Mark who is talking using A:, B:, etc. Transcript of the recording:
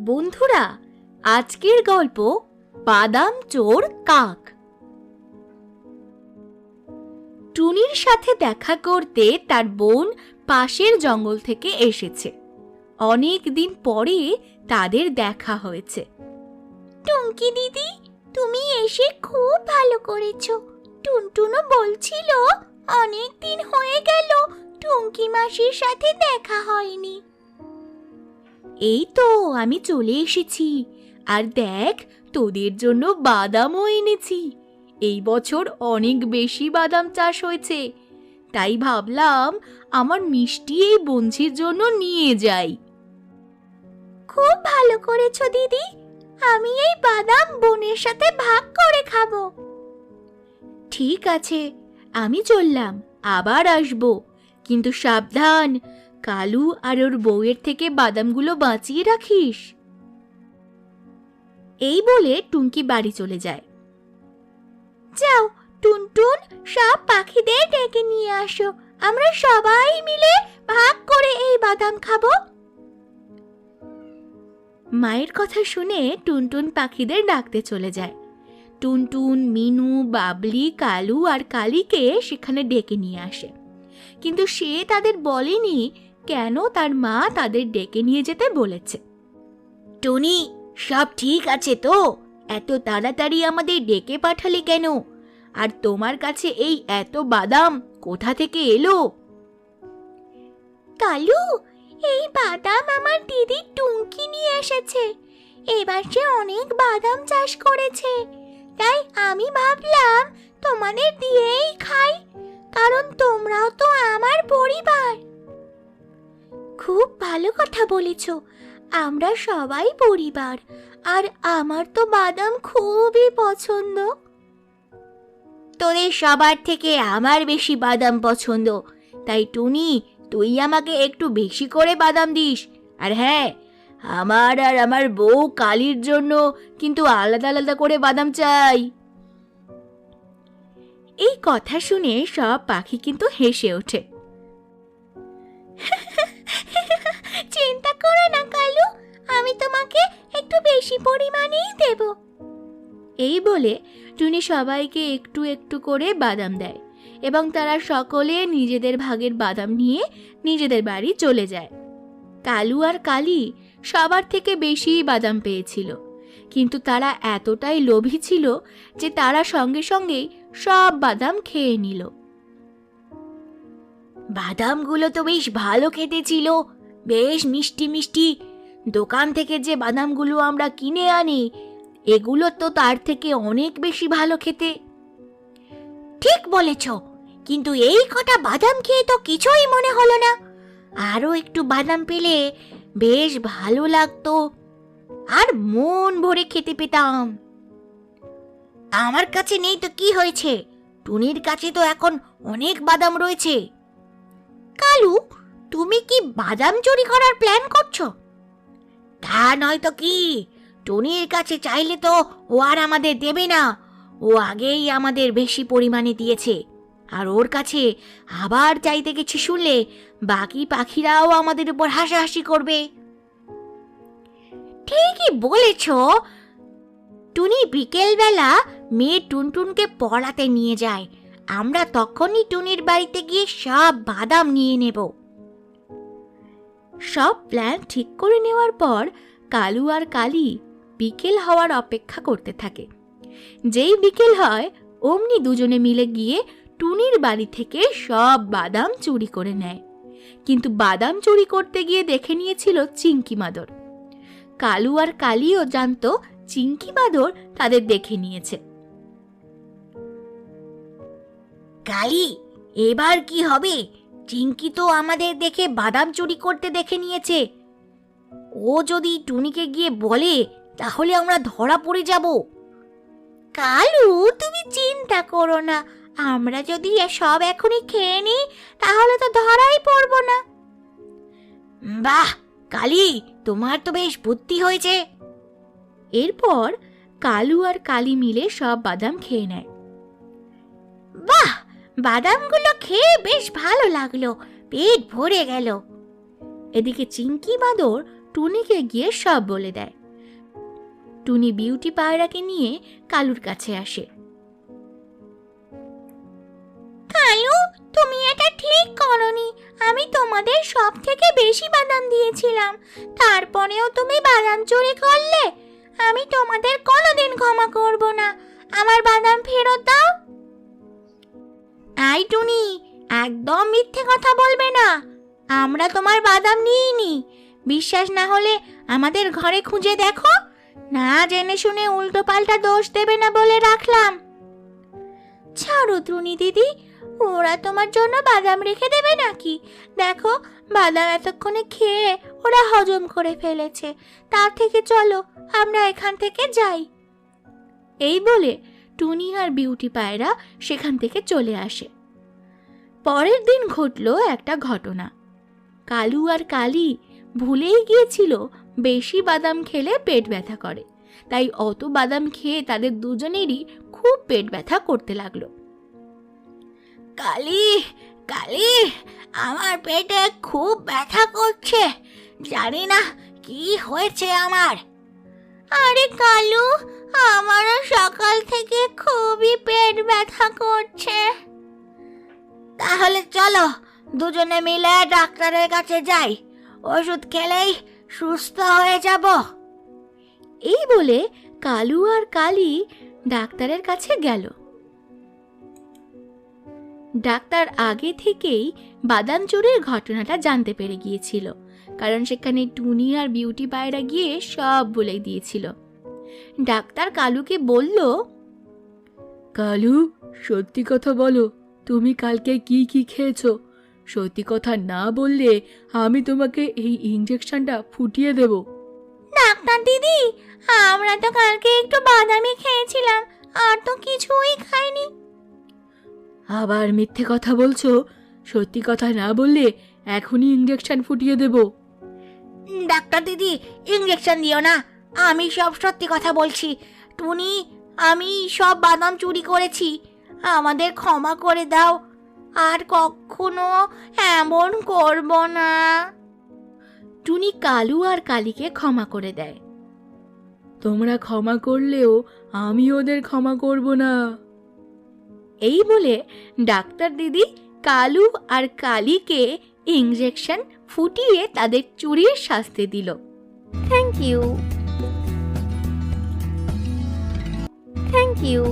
A: বন্ধুরা, আজকের গল্প বাদাম চোর কাক। টুনির সাথে দেখা করতে তার বোন পাশের জঙ্গল থেকে এসেছে। অনেক দিন পরে তাদের দেখা হয়েছে। টুঙ্কি দিদি, তুমি এসে খুব ভালো করেছ। টুনটুনও বলছিল, অনেক দিন হয়ে গেল টুঙ্কি মাসির সাথে দেখা হয়নি। এই তো আমি চলে এসেছি। আর দেখ তোদের জন্য বাদামও এনেছি। এই বছর অনেক বেশি বাদাম চাষ হয়েছে। তাই ভাবলাম আমার মিষ্টি এই বঞ্চির জন্য নিয়ে যাই। খুব ভালো করেছ দিদি। আমি এই বাদাম বোনের সাথে ভাগ করে খাব। ঠিক আছে আমি চললাম আবার আসব। কিন্তু সাবধান কালু আর ওর বউয়ের থেকে বাদামগুলো বাঁচিয়ে রাখিস। এই বলে টুঙ্কি বাড়ি চলে যায়। যাও, টুনটুন, সব পাখিদের ডেকে নিয়ে আসো। আমরা সবাই মিলে ভাগ করে এই বাদাম খাব। মায়ের কথা শুনে টুনটুন পাখিদের ডাকতে চলে যায়। টুনটুন, মিনু, বাবলি, কালু আর কালীকে সেখানে ডেকে নিয়ে আসে। কিন্তু সে তাদের বলেনি কেন তার মা তাদের ডেকে নিয়ে যেতে বলেছে? টনি সব ঠিক আছে তো। এত তাড়াতাড়ি আমাদের ডেকে পাঠালে কেন? আর তোমার কাছে এই এত বাদাম কোথা থেকে এলো? কালু এই বাদাম আমার দিদি টুঙ্কি নিয়ে এসেছে। এবার সে অনেক বাদাম চাষ করেছে। তাই আমি ভাবলাম তোমাদের দিয়েই খাই কারণ তোমরাও তো আমার পরিবার। খুব ভালো কথা বলেছ। আমরা সবাই পরিবার, আর আমার তো বাদাম খুবই পছন্দ। তোদের সবার থেকে আমার বেশি বাদাম পছন্দ। তাই টুনি, তুই আমাকে একটু বেশি করে বাদাম দিস। আর হ্যাঁ আমার আর আমার বউ কালির জন্য কিন্তু আলাদা আলাদা করে বাদাম চাই। এই কথা শুনে সব পাখি কিন্তু হেসে ওঠে। এই বলে টুনি সবাইকে একটু একটু করে বাদাম দেয় এবং তারা সকলে নিজেদের ভাগের বাদাম নিয়ে নিজেদের বাড়ি চলে যায়। কালু আর কালি সবার থেকে বেশি বাদাম পেয়েছিল, কিন্তু তারা এতটাই লোভী ছিল যে তারা সঙ্গে সঙ্গেই সব বাদাম খেয়ে নিল। বাদামগুলো তো বেশ ভালো খেতে ছিল, বেশ মিষ্টি মিষ্টি। দোকান থেকে যে বাদামগুলো আমরা কিনে আনি এগুলো তো তার থেকে অনেক বেশি ভালো খেতে। ঠিক বলেছ, কিন্তু এই কটা বাদাম খেয়ে তো কিছুই মনে হলো না। আরও একটু বাদাম পেলে বেশ ভালো লাগতো। আর মন ভরে খেতে পেতাম। আমার কাছে নেই তো কি হয়েছে? টুনির কাছে তো এখন অনেক বাদাম রয়েছে। কালু, তুমি কি বাদাম চুরি করার প্ল্যান করছ? তা নয় তো কি? টুনির কাছে চাইলে তো ও আর আমাদের দেবে না। ও আগেই আমাদের বেশি পরিমাণে দিয়েছে। আর ওর কাছে আবার চাইতে গেছি শুনলে বাকি পাখিরাও আমাদের উপর হাসাহাসি করবে। ঠিকই বলেছ। টুনি বিকেলবেলা মেয়ে টুনটুনকে পড়াতে নিয়ে যায়। আমরা তখনই টুনির বাড়িতে গিয়ে সব বাদাম নিয়ে নেব। সব প্ল্যান ঠিক করে নেওয়ার পর কালু আর কালি বিকেল হওয়ার অপেক্ষা করতে থাকে। যেই বিকেল হয়, অমনি দুজনে মিলে গিয়ে টুনির বাড়ি থেকে সব বাদাম চুরি করে নেয়। কিন্তু বাদাম চুরি করতে গিয়ে দেখে নিয়েছিল চিঙ্কি মাদর। কালু আর কালিও জানতো চিঙ্কি মাদর তাদের দেখে নিয়েছে। কালি, এবার কি হবে? চিঙ্কি তো আমাদের দেখে বাদাম চুরি করতে দেখে নিয়েছে। ও যদি টুনিকে গিয়ে বলে তাহলে আমরা ধরা পড়ে যাব। কালু, তুমি চিন্তা করো না। আমরা যদি সব এখনই খেয়ে নিই, তাহলে তো ধরাই পড়ব না। বাহ, কালি, তোমার তো বেশ বুদ্ধি হয়েছে। এরপর কালু আর কালি মিলে সব বাদাম খেয়ে নেয়। বাহ, বাদামগুলো খেয়ে বেশ ভালো লাগল, পেট ভরে গেল। এদিকে চিঙ্কি বাদর টুনিকে গিয়ে সব বলে দেয়। টুনি বিউটি পায়রাকে নিয়ে কালুর কাছে আসে। কালু, তুমি এটা ঠিক করনি। আমি তোমাদের সব থেকে বেশি বাদাম দিয়েছিলাম। তারপরেও তুমি বাদাম চুরি করলে, আমি তোমাদের কোনোদিন ক্ষমা করব না। আমার বাদাম ফেরত দাও। আই টুনি, একদম মিথ্যে কথা বলবে না। আমরা তোমার বাদাম নিইনি। বিশ্বাস না হলে আমাদের ঘরে খুঁজে দেখো। না জেনে শুনে উল্টো পাল্টা দোষ দেবে না বলে রাখলাম। ছাড়ো টুনি দিদি, ওরা তোমার জন্য বাদাম রেখে দেবে নাকি? দেখো, বাদাম এতক্ষণে খেয়ে ওরা হজম করে ফেলেছে। তার থেকে চলো, আমরা এখান থেকে যাই। এই বলে টুনি আর বিউটি পায়রা সেখান থেকে চলে আসে। পরের দিন ঘটল একটা ঘটনা। কালু আর কালি ভুলেই গিয়েছিল বেশি বাদাম খেলে পেট ব্যথা করে। তাই অত বাদাম খেয়ে তাদের দুজনেরই খুব পেট ব্যথা করতে লাগল। কালি কালি আমার পেটে খুব ব্যথা করছে। জানি না কি হয়েছে আমার। আরে কালু আমারও সকাল থেকে খুবই পেট ব্যথা করছে। তাহলে চলো দুজনে মিলে ডাক্তারের কাছে যাই। ওষুধ খেলেই সুস্থ হয়ে যাব। এই বলে কালু আর কালি ডাক্তারের কাছে গেল। ডাক্তার আগে থেকেই বাদাম চুরির ঘটনাটা জানতে পেরে গিয়েছিল, কারণ সেখানে টুনি আর বিউটি পায়রা গিয়ে সব বলে দিয়েছিল। ডাক্তার কালুকে বলল,
B: কালু, সত্যি কথা বলো, তুমি কালকে কি কি খেয়েছো? সত্যি কথা না বললে আমি তোমাকে এই ইঞ্জেকশনটা ফুটিয়ে দেব।
A: ডাক্তার দিদি আমরা তো কালকে একটু বাদামি খেয়েছিলাম আর তো কিছুই খাইনি।
B: আবার মিথ্যে কথা বলছো? সত্যি কথা না বললে এখনই ইঞ্জেকশন ফুটিয়ে দেব।
A: ডাক্তার দিদি ইঞ্জেকশন দিও না। আমি সব সত্যি কথা বলছি। টুনি আমি সব বাদাম চুরি করেছি। আমাদের ক্ষমা করে দাও। আর কখনো এমন করব না। টুনি কালু আর কালীকে ক্ষমা করে দেয়।
B: তোমরা ক্ষমা করলেও আমি ওদের ক্ষমা করব না।
A: এই বলে ডাক্তার দিদি কালু আর কালীকে ইঞ্জেকশন ফুটিয়ে তাদের চুরির শাস্তি দিল। Thank you. Thank you.